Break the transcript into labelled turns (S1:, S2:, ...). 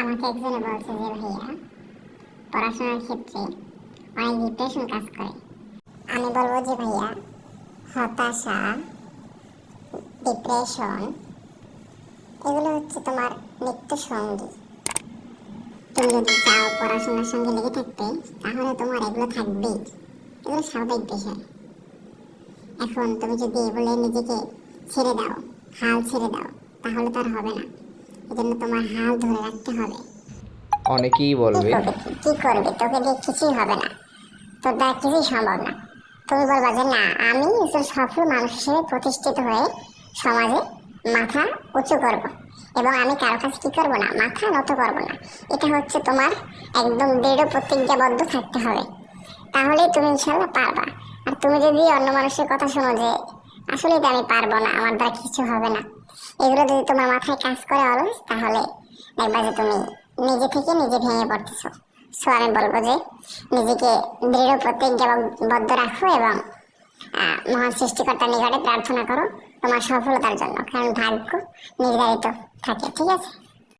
S1: আমাকে একজনে বলছে যে, ভাইয়া, পড়াশোনার ক্ষেত্রে অনেক ডিপ্রেশন কাজ করে। আমি বলব যে, ভাইয়া, হতাশা ডিপ্রেশন এগুলো হচ্ছে তোমার নিত্য সঙ্গী। তুমি যদি চাও পড়াশোনার সঙ্গে লেগে থাকতে, তাহলে তোমার এগুলো থাকবেই। এগুলো স্বাভাবিক বিষয়। এখন তুমি যদি বলে নিজেকে ছেড়ে দাও, হাল ছেড়ে দাও, তাহলে তো আর হবে না। এজন্য তোমার হাল ধরে রাখতে হবে।
S2: অনেকেই বলবে।
S1: কি করবে? তোকে দিয়ে কিছুই হবে না। তোর দ্বারা কিছুই সম্ভব না। তুমি বলবা যে না আমি একজন সফল মানুষ হিসেবে প্রতিষ্ঠিত হয়ে সমাজে মাথা উঁচু করব এবং আমি কারও কাছে কি করব না? মাথা নত করব না। এটা হচ্ছে তোমার একদম দৃঢ় প্রতিজ্ঞাবদ্ধ থাকতে হবে। তাহলেই তুমি ইনশাল্লাহ পারবা। আর তুমি যদি অন্য মানুষের কথা শোনো যে আসলে আমি পারব না, আমার দ্বারা কিছু হবে না। এগুলো যদি তোমার মাথায় কাজ করে অলস, তাহলে দেখবা যে তুমি নিজে থেকে নিজে ভেঙে পড়তেছো। সো আমি বলব যে নিজেকে দৃঢ় প্রতিজ্ঞাবদ্ধ রাখো এবং মহান সৃষ্টিকর্তার নিকটে প্রার্থনা করো তোমার সফলতার জন্য। কারণ ভাগ্য নির্ধারিত থাকে, ঠিক আছে?